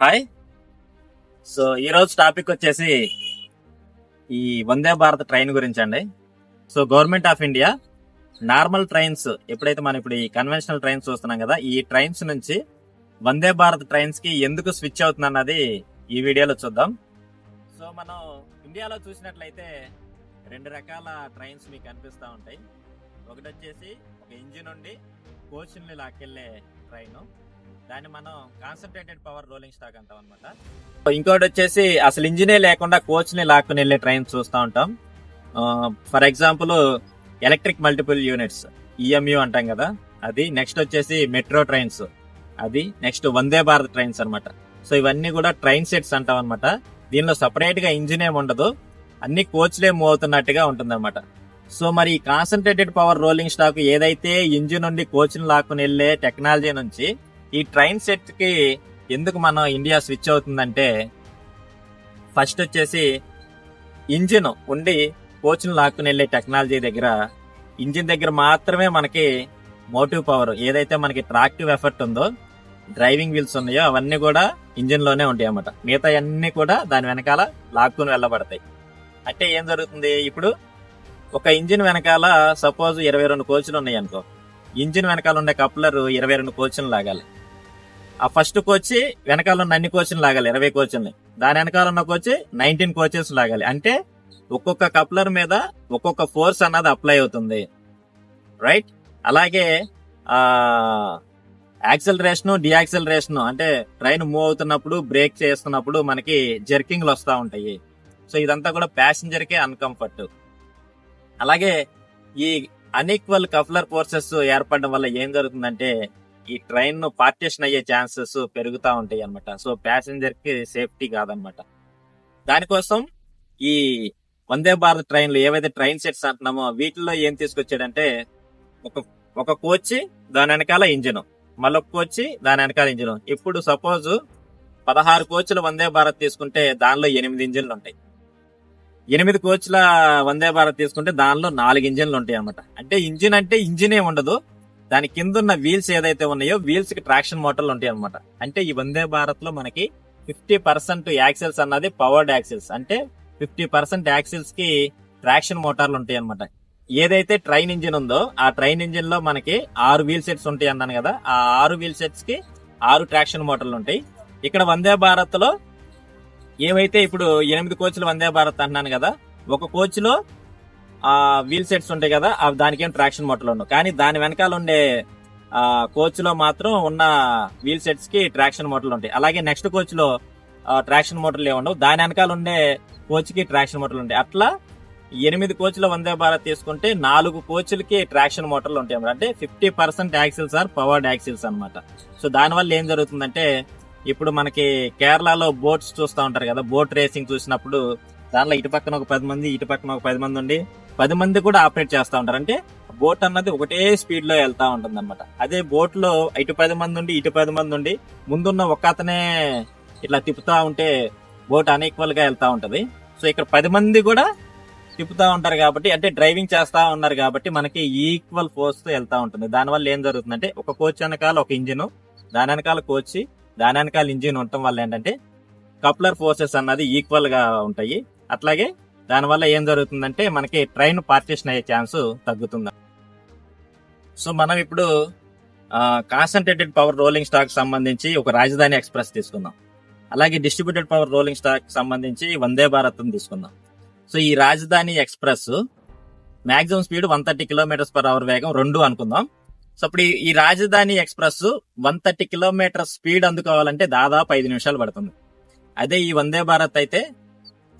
Hi so ఈ రోజు topic వచ్చేసి ఈ వందే భారత్ ట్రైన్ గురించి అండి so government of India normal trains ఎప్పుడైతే మనం ఇప్పుడు ఈ కన్వెన్షనల్ ట్రైన్స్ చూస్తున్నాం కదా ఈ ట్రైన్స్ నుంచి వందే భారత్ ట్రైన్స్కి ఎందుకు స్విచ్ అవుతుంది అన్నది ఈ వీడియోలో చూద్దాం. సో మనం ఇండియాలో చూసినట్లయితే రెండు రకాల ట్రైన్స్ మీకు కనిపిస్తూ ఉంటాయి. ఒకటి వచ్చేసి ఒక ఇంజిన్ ఉండి కోచ్ని లాక్కెళ్ళే ట్రైన్ దాన్ని మనం కాన్సన్ట్రేటెడ్ పవర్ రోలింగ్ స్టాక్ అంటాం అనమాట ఇంకోటి వచ్చేసి అసలు ఇంజినే లేకుండా కోచ్ని లాక్కుని వెళ్ళే ట్రైన్ చూస్తూ ఉంటాం. For example electric multiple units EMU అంటాం కదా అది నెక్స్ట్ వచ్చేసి మెట్రో ట్రైన్స్ అది నెక్స్ట్ వందే భారత్ ట్రైన్స్ అనమాట సో ఇవన్నీ కూడా ట్రైన్ సెట్స్ అంటాం అనమాట దీనిలో సపరేట్గా ఇంజిన్ ఏమి ఉండదు అన్ని కోచ్లే మూవ్ అవుతున్నట్టుగా ఉంటుంది సో మరి కాన్సన్ట్రేటెడ్ పవర్ రోలింగ్ స్టాక్ ఏదైతే ఇంజిన్ నుండి కోచ్ని లాక్కుని వెళ్ళే టెక్నాలజీ నుంచి ఈ ట్రైన్ సెట్కి ఎందుకు మనం ఇండియా స్విచ్ అవుతుందంటే ఫస్ట్ వచ్చేసి ఇంజిన్ ఉండి కోచ్ను లాక్కుని వెళ్ళే టెక్నాలజీ దగ్గర ఇంజిన్ దగ్గర మాత్రమే మనకి మోటివ్ పవర్ ఏదైతే మనకి ట్రాక్టివ్ ఎఫర్ట్ ఉందో డ్రైవింగ్ వీల్స్ ఉన్నాయో అవన్నీ కూడా ఇంజిన్లోనే ఉంటాయి అన్నమాట. మిగతా అన్ని కూడా దాని వెనకాల లాక్కుని వెళ్ళబడతాయి. అంటే ఏం జరుగుతుంది ఇప్పుడు? ఒక ఇంజిన్ వెనకాల సపోజ్ ఇరవై రెండు కోచ్లు ఉన్నాయి అనుకో ఇంజిన్ వెనకాల ఉండే కప్లర్ ఇరవై రెండు కోచ్లు లాగాలి. ఆ ఫస్ట్ కోచ్ వెనకాల ఉన్న అన్ని కోచ్లు లాగాలి ఇరవై కోచ్ల్ని దాని వెనకాల ఉన్న కోచ్ నైన్టీన్ కోచెస్ లాగాలి. అంటే ఒక్కొక్క కప్లర్ మీద ఒక్కొక్క ఫోర్స్ అన్నది అప్లై అవుతుంది. రైట్ అలాగే ఆ యాక్సలరేషన్ డియాక్సలరేషన్ అంటే ట్రైన్ మూవ్ అవుతున్నప్పుడు బ్రేక్ చేస్తున్నప్పుడు మనకి జర్కింగ్లు వస్తూ ఉంటాయి. సో ఇదంతా కూడా ప్యాసింజర్కే అన్కంఫర్ట్ అలాగే ఈ అన్ఈక్వల్ కఫ్లర్ ఫోర్సెస్ ఏర్పడడం వల్ల ఏం జరుగుతుందంటే ఈ ట్రైన్ పార్టీషన్ అయ్యే ఛాన్సెస్ పెరుగుతూ ఉంటాయి అనమాట సో ప్యాసింజర్కి సేఫ్టీ కాదనమాట దానికోసం ఈ వందే భారత్ ట్రైన్లు ఏవైతే ట్రైన్ సెట్స్ అంటున్నామో వీటిల్లో ఏం తీసుకొచ్చాడంటే ఒక ఒక కోచ్ దాని వెనకాల ఇంజిన్. మళ్ళొక కోచ్ దాని వెనకాల ఇంజిన్. ఇప్పుడు సపోజ్ పదహారు కోచ్లు వందే భారత్ తీసుకుంటే దానిలో ఎనిమిది ఇంజిన్లు ఉంటాయి. ఎనిమిది కోచ్ల వందే భారత్ తీసుకుంటే దానిలో నాలుగు ఇంజిన్లు ఉంటాయి అన్నమాట. అంటే ఇంజిన్ అంటే ఇంజినే ఉండదు. దాని కింద ఉన్న వీల్స్ ఏదైతే ఉన్నాయో వీల్స్కి ట్రాక్షన్ మోటార్లు ఉంటాయి అనమాట అంటే ఈ వందే భారత్లో మనకి ఫిఫ్టీ పర్సెంట్ యాక్సిల్స్ అన్నది పవర్డ్ యాక్సిల్స్ అంటే ఫిఫ్టీ పర్సెంట్ యాక్సిల్స్కి ట్రాక్షన్ మోటార్లు ఉంటాయి అనమాట ఏదైతే ట్రైన్ ఇంజిన్ ఉందో ఆ ట్రైన్ ఇంజిన్లో మనకి ఆరు వీల్ సెట్స్ ఉంటాయి అన్నాను కదా ఆ ఆరు వీల్ సెట్స్కి ఆరు ట్రాక్షన్ మోటార్లు ఉంటాయి. ఇక్కడ వందే భారత్లో ఏవైతే ఇప్పుడు ఎనిమిది కోచ్లు వందే భారత్ అన్నాను కదా ఒక కోచ్లో ఆ వీల్ సెట్స్ ఉంటాయి కదా ఆ దానికేం ట్రాక్షన్ మోటార్లు ఉండవు. కానీ దాని వెనకాల ఉండే ఆ కోచ్లో మాత్రం ఉన్న వీల్ సెట్స్కి ట్రాక్షన్ మోటార్లు ఉంటాయి. అలాగే నెక్స్ట్ కోచ్లో ట్రాక్షన్ మోటార్లు ఏమి ఉండవు. దాని వెనకాల ఉండే కోచ్కి ట్రాక్షన్ మోటార్లు ఉంటాయి. అట్లా ఎనిమిది కోచ్ల వందే భారత్ తీసుకుంటే నాలుగు కోచ్లకి ట్రాక్షన్ మోటార్లు ఉంటాయి అంటే fifty percent axles are powered axles అనమాట సో దానివల్ల ఏం జరుగుతుందంటే ఇప్పుడు మనకి కేరళలో బోట్స్ చూస్తూ ఉంటారు కదా బోట్ రేసింగ్ చూసినప్పుడు దానిలో ఇటు పక్కన ఒక పది మంది ఇటు పక్కన ఒక పది మంది ఉండి పది మంది కూడా ఆపరేట్ చేస్తూ ఉంటారు. అంటే బోట్ అన్నది ఒకటే స్పీడ్లో వెళ్తా ఉంటుంది అనమాట అదే బోట్లో ఇటు పది మంది ఉండి ఇటు పది మంది ఉండి ముందున్న ఒక అతనే ఇట్లా తిప్పుతా ఉంటే బోట్ అన్ఈక్వల్గా వెళ్తా ఉంటది. సో ఇక్కడ పది మంది కూడా తిప్పుతా ఉంటారు కాబట్టి అంటే డ్రైవింగ్ చేస్తా ఉన్నారు కాబట్టి మనకి ఈక్వల్ ఫోర్స్తో వెళ్తా ఉంటుంది. దానివల్ల ఏం జరుగుతుందంటే ఒక కోచ్ వెనకాల ఒక ఇంజిన్ దాని వెనకాల కోచ్ దాని వెనకాల ఇంజిన్ ఉండటం వల్ల ఏంటంటే కప్లర్ ఫోర్సెస్ అన్నది ఈక్వల్గా ఉంటాయి. అట్లాగే దానివల్ల ఏం జరుగుతుందంటే మనకి ట్రైన్ పార్టీషన్ అయ్యే ఛాన్స్ తగ్గుతుంది. సో మనం ఇప్పుడు కాన్సన్ట్రేటెడ్ పవర్ రోలింగ్ స్టాక్ సంబంధించి ఒక రాజధాని ఎక్స్ప్రెస్ తీసుకుందాం. అలాగే డిస్ట్రిబ్యూటెడ్ పవర్ రోలింగ్ స్టాక్ సంబంధించి వందే భారత్ తీసుకుందాం. సో ఈ Rajdhani Express maximum speed one thirty kilometres per hour వేగం రెండు అనుకుందాం. సో ఇప్పుడు ఈ- ఈ Rajdhani Express one thirty kilometre speed అందుకోవాలంటే దాదాపు ఐదు నిమిషాలు పడుతుంది. అదే ఈ వందే భారత్ అయితే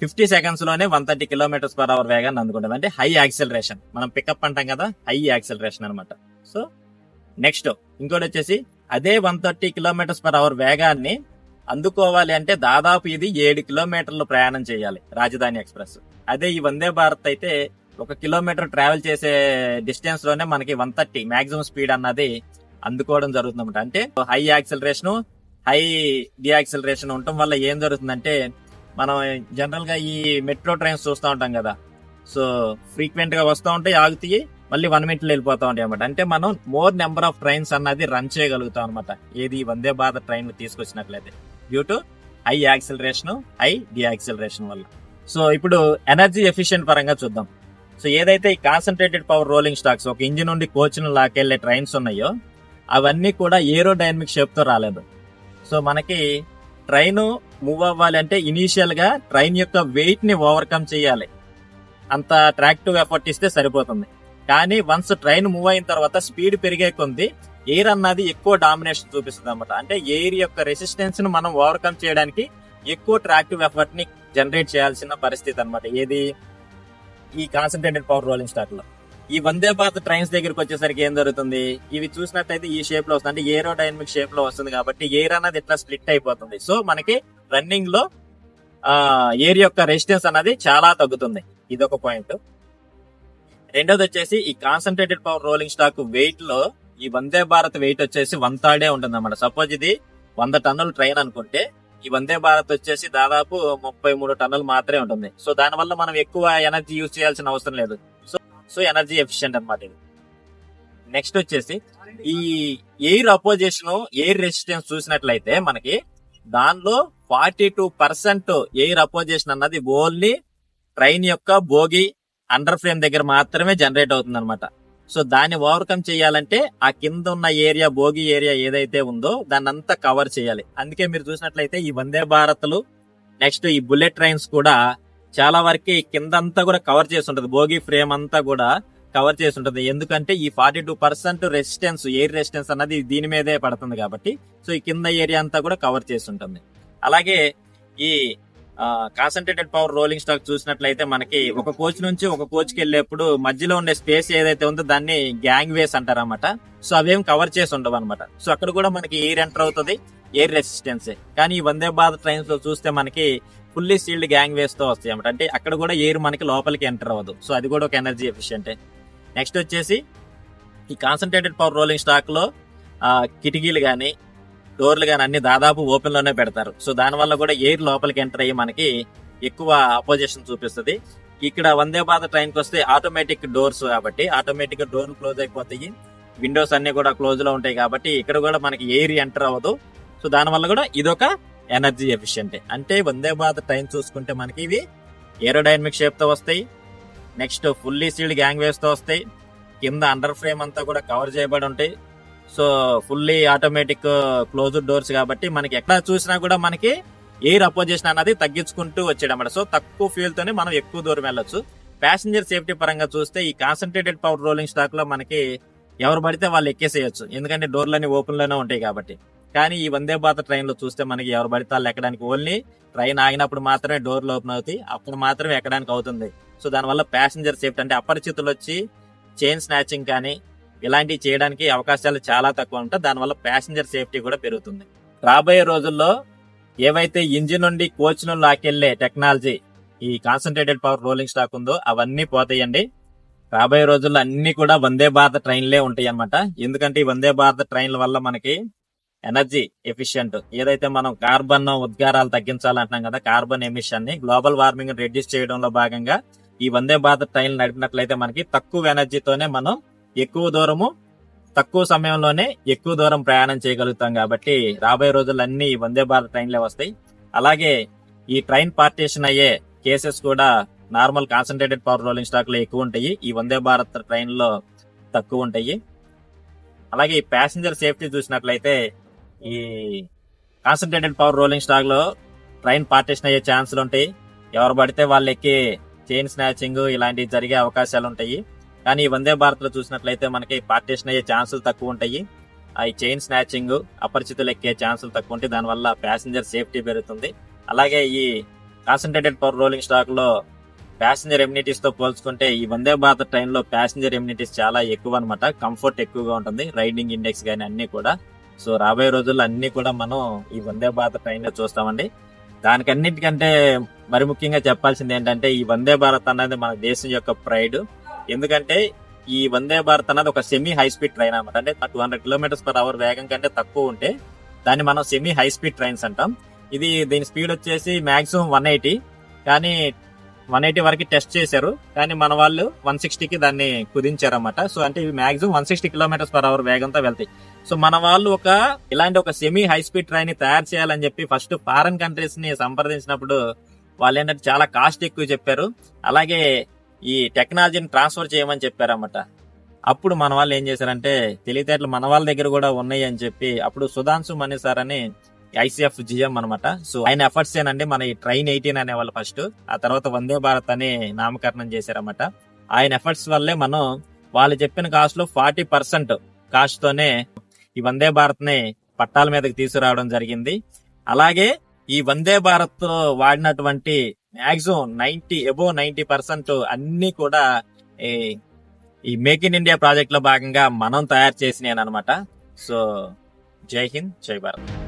fifty సెకండ్స్లోనే one thirty kilometers per hour వేగాన్ని అందుకుంటుంది. అంటే హై యాక్సిలరేషన్. మనం పికప్ అంటాం కదా హై యాక్సిలరేషన్ అనమాట సో నెక్స్ట్ ఇంకోటి వచ్చేసి అదే one thirty kilometers per hour వేగాన్ని అందుకోవాలి అంటే దాదాపు ఇది ఏడు కిలోమీటర్లు ప్రయాణం చేయాలి రాజధాని ఎక్స్ప్రెస్. అదే ఈ వందే భారత్ అయితే ఒక కిలోమీటర్ ట్రావెల్ చేసే డిస్టెన్స్లోనే మనకి వన్ థర్టీ మాక్సిమం స్పీడ్ అన్నది అందుకోవడం జరుగుతుంది అంటే హై యాక్సిలరేషన్ హై డియాక్సిలరేషన్ ఉండటం వల్ల ఏం జరుగుతుందంటే మనం జనరల్గా ఈ మెట్రో ట్రైన్స్ చూస్తూ ఉంటాం కదా. సో ఫ్రీక్వెంట్గా వస్తూ ఉంటాయి ఆగుతాయి మళ్ళీ వన్ మినిట్లో వెళ్ళిపోతూ ఉంటాయి అనమాట అంటే మనం మోర్ నెంబర్ ఆఫ్ ట్రైన్స్ అన్నది రన్ చేయగలుగుతాం అనమాట ఏది Vande Bharat train తీసుకొచ్చినట్లయితే. Due to high acceleration high deceleration వల్ల. సో ఇప్పుడు ఎనర్జీ ఎఫిషియెంట్ పరంగా చూద్దాం. సో ఏదైతే ఈ కాన్సన్ట్రేటెడ్ పవర్ రోలింగ్ స్టాక్స్ ఒక ఇంజిన్ నుండి కోచ్ను లాకెళ్ళే ట్రైన్స్ ఉన్నాయో అవన్నీ కూడా ఏరో డైనమిక్ షేప్తో రాలేదు. సో మనకి ట్రైను మూవ్ అవ్వాలి అంటే ఇనీషియల్గా ట్రైన్ యొక్క వెయిట్ని ఓవర్కమ్ చేయాలి. అంత ట్రాక్టివ్ ఎఫర్ట్ ఇస్తే సరిపోతుంది. కానీ వన్స్ ట్రైన్ మూవ్ అయిన తర్వాత స్పీడ్ పెరిగే కొంది ఎయిర్ అన్నది ఎక్కువ డామినేషన్ చూపిస్తుంది అనమాట అంటే ఎయిర్ యొక్క రెసిస్టెన్స్ను మనం ఓవర్కమ్ చేయడానికి ఎక్కువ ట్రాక్టివ్ ఎఫర్ట్ని జనరేట్ చేయాల్సిన పరిస్థితి అనమాట ఏది? ఈ కాన్సన్ట్రేటెడ్ పవర్ రోలింగ్ స్టార్ట్లో. ఈ వందే భారత్ ట్రైన్స్ దగ్గరికి వచ్చేసరికి ఏం జరుగుతుంది? ఇవి చూసినట్టయితే ఈ షేప్లో వస్తుంది. అంటే ఏరో డైనమిక్ షేప్లో వస్తుంది కాబట్టి ఎయిర్ అన్నది ఇట్లా స్ప్లిట్ అయిపోతుంది. సో మనకి రన్నింగ్లో ఎయిర్ యొక్క రెసిస్టెన్స్ అనేది చాలా తగ్గుతుంది. ఇది ఒక పాయింట్ రెండోది వచ్చేసి ఈ కాన్సన్ట్రేటెడ్ పవర్ రోలింగ్ స్టాక్ వెయిట్లో ఈ వందే భారత్ వెయిట్ వచ్చేసి వన్ థర్డే ఉంటుంది అనమాట సపోజ్ ఇది వంద టన్నుల ట్రైన్ అనుకుంటే ఈ వందే భారత్ వచ్చేసి దాదాపు ముప్పై మూడు టన్నులు మాత్రమే ఉంటుంది. సో దాని వల్ల మనం ఎక్కువ ఎనర్జీ యూజ్ చేయాల్సిన అవసరం లేదు. సో సో ఎనర్జీ ఎఫిషియెంట్ అనమాట ఇది. నెక్స్ట్ వచ్చేసి ఈ ఎయిర్ అపోజిషన్ ఎయిర్ రెసిస్టెన్స్ చూసినట్లయితే మనకి దానిలో forty two percent air opposition అన్నది ఓన్లీ ట్రైన్ యొక్క బోగి అండర్ ఫ్రేమ్ దగ్గర మాత్రమే జనరేట్ అవుతుంది అనమాట సో దాన్ని ఓవర్కమ్ చేయాలంటే ఆ కింద ఉన్న ఏరియా భోగి ఏరియా ఏదైతే ఉందో దాన్ని అంతా కవర్ చేయాలి. అందుకే మీరు చూసినట్లయితే ఈ వందే భారత్లు నెక్స్ట్ ఈ బుల్లెట్ ట్రైన్స్ కూడా చాలా వరకు కింద అంతా కూడా కవర్ చేసి ఉంటుంది భోగి ఫ్రేమ్ అంతా కూడా కవర్ చేసి ఉంటుంది ఎందుకంటే ఈ forty two percent resistance air resistance అన్నది దీని మీదే పడుతుంది కాబట్టి సో ఈ కింద ఏరియా అంతా కూడా కవర్ చేసి ఉంటుంది అలాగే ఈ కాన్సన్ట్రేటెడ్ పవర్ రోలింగ్ స్టాక్ చూసినట్లయితే మనకి ఒక కోచ్ నుంచి ఒక కోచ్కి వెళ్ళేప్పుడు మధ్యలో ఉండే స్పేస్ ఏదైతే ఉందో దాన్ని గ్యాంగ్ వేస్ అంటారన్నమాట. సో అవేం కవర్ చేసి ఉండవు అనమాట సో అక్కడ కూడా మనకి ఎయిర్ ఎంటర్ అవుతుంది ఎయిర్ రెసిస్టెన్స్ కానీ ఈ వందే భారత్ ట్రైన్స్లో చూస్తే మనకి ఫుల్లీ సీల్డ్ గ్యాంగ్ వేస్తో వస్తాయి అనమాట అంటే అక్కడ కూడా ఎయిర్ మనకి లోపలికి ఎంటర్ అవ్వదు. సో అది కూడా ఒక ఎనర్జీ ఎఫిషియంటే నెక్స్ట్ వచ్చేసి ఈ కాన్సన్ట్రేటెడ్ పవర్ రోలింగ్ స్టాక్లో కిటికీలు కానీ డోర్లు కానీ అన్ని దాదాపు ఓపెన్లోనే పెడతారు. సో దానివల్ల కూడా ఎయిర్ లోపలికి ఎంటర్ అయ్యి మనకి ఎక్కువ అపోజిషన్ చూపిస్తుంది. ఇక్కడ వందే భారత్ ట్రైన్కి వస్తే ఆటోమేటిక్ డోర్స్ కాబట్టి ఆటోమేటిక్ డోర్ క్లోజ్ అయిపోతాయి. విండోస్ అన్ని కూడా క్లోజ్లో ఉంటాయి కాబట్టి ఇక్కడ కూడా మనకి ఎయిర్ ఎంటర్ అవ్వదు. సో దాని వల్ల కూడా ఇదొక ఎనర్జీ ఎఫిషియెంట్ అంటే వందే భారత్ ట్రైన్ చూసుకుంటే మనకి ఇవి ఏరోడైనమిక్ షేప్తో వస్తాయి. నెక్స్ట్ ఫుల్లీ సీల్డ్ గ్యాంగ్ వేస్తో వస్తాయి. కింద అండర్ ఫ్రేమ్ అంతా కూడా కవర్ చేయబడి ఉంటాయి. So fully automatic closed doors కాబట్టి మనకి ఎక్కడ చూసినా కూడా మనకి ఎయిర్ అపోజిషన్ అన్నది తగ్గించుకుంటూ వచ్చేయడం సో తక్కువ ఫ్యూల్ తోనే మనం ఎక్కువ దూరం వెళ్ళొచ్చు. ప్యాసింజర్ సేఫ్టీ పరంగా చూస్తే ఈ కాన్సన్ట్రేటెడ్ పవర్ రోలింగ్ స్టాక్లో మనకి ఎవరు పడితే వాళ్ళు ఎక్కేసేయచ్చు. ఎందుకంటే డోర్లన్నీ ఓపెన్లోనే ఉంటాయి కాబట్టి. కానీ ఈ వందే భారత్ ట్రైన్లో చూస్తే మనకి ఎవరు పడితే వాళ్ళు ఎక్కడానికి ఓన్లీ ట్రైన్ ఆగినప్పుడు మాత్రమే డోర్లు ఓపెన్ అవుతాయి. అప్పుడు మాత్రమే ఎక్కడానికి అవుతుంది. సో దానివల్ల ప్యాసింజర్ సేఫ్టీ అంటే అపరిచితులు వచ్చి చైన్ స్నాచింగ్ కానీ ఇలాంటివి చేయడానికి అవకాశాలు చాలా తక్కువ ఉంటాయి. దానివల్ల ప్యాసింజర్ సేఫ్టీ కూడా పెరుగుతుంది. రాబోయే రోజుల్లో ఏవైతే ఇంజిన్ నుండి కోచ్ను లాకెళ్ళే టెక్నాలజీ ఈ కాన్సన్ట్రేటెడ్ పవర్ రోలింగ్ స్టాక్ ఉందో అవన్నీ పోతాయండి. రాబోయే రోజుల్లో అన్ని కూడా వందే భారత ట్రైన్లే ఉంటాయి అన్నమాట ఎందుకంటే ఈ వందే భారత ట్రైన్ల వల్ల మనకి ఎనర్జీ ఎఫిషియంట్ ఏదైతే మనం కార్బన్ ఉద్గారాలు తగ్గించాలంటున్నాం కదా కార్బన్ ఎమిషన్ని గ్లోబల్ వార్మింగ్ రెడ్యూస్ చేయడంలో భాగంగా ఈ వందే భారత్ ట్రైన్లు నడిపినట్లయితే మనకి తక్కువ ఎనర్జీతోనే మనం ఎక్కువ దూరము తక్కువ సమయంలోనే ఎక్కువ దూరం ప్రయాణం చేయగలుగుతాం కాబట్టి రాబోయే రోజులన్నీ వందే భారత్ ట్రైన్లే వస్తాయి. అలాగే ఈ ట్రైన్ పార్టీషన్ అయ్యే కేసెస్ కూడా నార్మల్ కాన్సన్ట్రేటెడ్ పవర్ రోలింగ్ స్టాక్లో ఎక్కువ ఉంటాయి. ఈ వందే భారత్ ట్రైన్లో తక్కువ ఉంటాయి. అలాగే ఈ ప్యాసింజర్ సేఫ్టీ చూసినట్లయితే ఈ కాన్సన్ట్రేటెడ్ పవర్ రోలింగ్ స్టాక్లో ట్రైన్ పార్టీషన్ అయ్యే ఛాన్సులు ఉంటాయి ఎవరు పడితే వాళ్ళు ఎక్కి చైన్ స్నాచింగ్ ఇలాంటివి జరిగే అవకాశాలు ఉంటాయి కానీ ఈ వందే భారత్లో చూసినట్లయితే మనకి పార్టీషన్ అయ్యే ఛాన్సులు తక్కువ ఉంటాయి. ఆ చైన్ స్నాచింగ్ అపరిచితులు ఎక్కే ఛాన్సులు తక్కువ ఉంటాయి. దానివల్ల ప్యాసింజర్ సేఫ్టీ పెరుగుతుంది. అలాగే ఈ కాన్సన్ట్రేటెడ్ పవర్ రోలింగ్ స్టాక్లో ప్యాసింజర్ ఎమ్యూనిటీస్తో పోల్చుకుంటే ఈ వందే భారత్ ట్రైన్లో ప్యాసింజర్ ఎమ్యూనిటీస్ చాలా ఎక్కువ అనమాట కంఫర్ట్ ఎక్కువగా ఉంటుంది. రైడింగ్ ఇండెక్స్ కానీ అన్ని కూడా. సో రాబోయే రోజుల్లో అన్ని కూడా మనం ఈ వందే భారత్ ట్రైన్లో చూస్తామండి. దానికన్నిటికంటే మరి ముఖ్యంగా చెప్పాల్సింది ఏంటంటే ఈ వందే భారత్ అన్నది మన దేశం యొక్క ప్రైడ్. ఎందుకంటే ఈ వందే భారత్ అనేది ఒక సెమీ హై స్పీడ్ ట్రైన్ అనమాట అంటే two hundred kilometers per hour వేగం కంటే తక్కువ ఉంటే దాన్ని మనం సెమీ హై స్పీడ్ ట్రైన్స్ అంటాం. ఇది దీని స్పీడ్ వచ్చేసి మాక్సిమం వన్ ఎయిటీ కానీ వన్ ఎయిటీ వరకు టెస్ట్ చేశారు. కానీ మన వాళ్ళు వన్ సిక్స్టీకి దాన్ని కుదించారన్నమాట. సో అంటే ఇవి maximum one sixty kilometers per hour వేగంతో వెళ్తాయి. సో మన వాళ్ళు ఒక ఇలాంటి ఒక సెమీ హై స్పీడ్ ట్రైన్ని తయారు చేయాలని చెప్పి ఫస్ట్ ఫారెన్ కంట్రీస్ని సంప్రదించినప్పుడు వాళ్ళు ఏంటంటే చాలా కాస్ట్ ఎక్కువ చెప్పారు. అలాగే ఈ టెక్నాలజీని ట్రాన్స్ఫర్ చేయమని చెప్పారన్నమాట. అప్పుడు మన వాళ్ళు ఏం చేశారంటే తెలివితేటలు మన వాళ్ళ దగ్గర కూడా ఉన్నాయి అని చెప్పి అప్పుడు సుధాంశు మణి సార్ అని ఐసీఎఫ్ జిఎం అనమాట సో ఆయన ఎఫర్ట్స్ ఏనండి మన ఈ ట్రైన్ ఎయిటీన్ అనే వాళ్ళు ఫస్ట్ ఆ తర్వాత వందే భారత్ అని నామకరణం చేశారన్నమాట. ఆయన ఎఫర్ట్స్ వల్లే మనం వాళ్ళు చెప్పిన కాస్ట్లో ఫార్టీ పర్సెంట్ కాస్ట్ తోనే ఈ వందే భారత్ని పట్టాల మీదకి తీసుకురావడం జరిగింది. అలాగే ఈ వందే భారత్ వాడినటువంటి maximum ninety above ninety percent అన్ని కూడా ఈ ఈ మేక్ ఇన్ ఇండియా ప్రాజెక్ట్లో భాగంగా మనం తయారు చేసినాయి అనమాట సో జై హింద్ జై భారత్.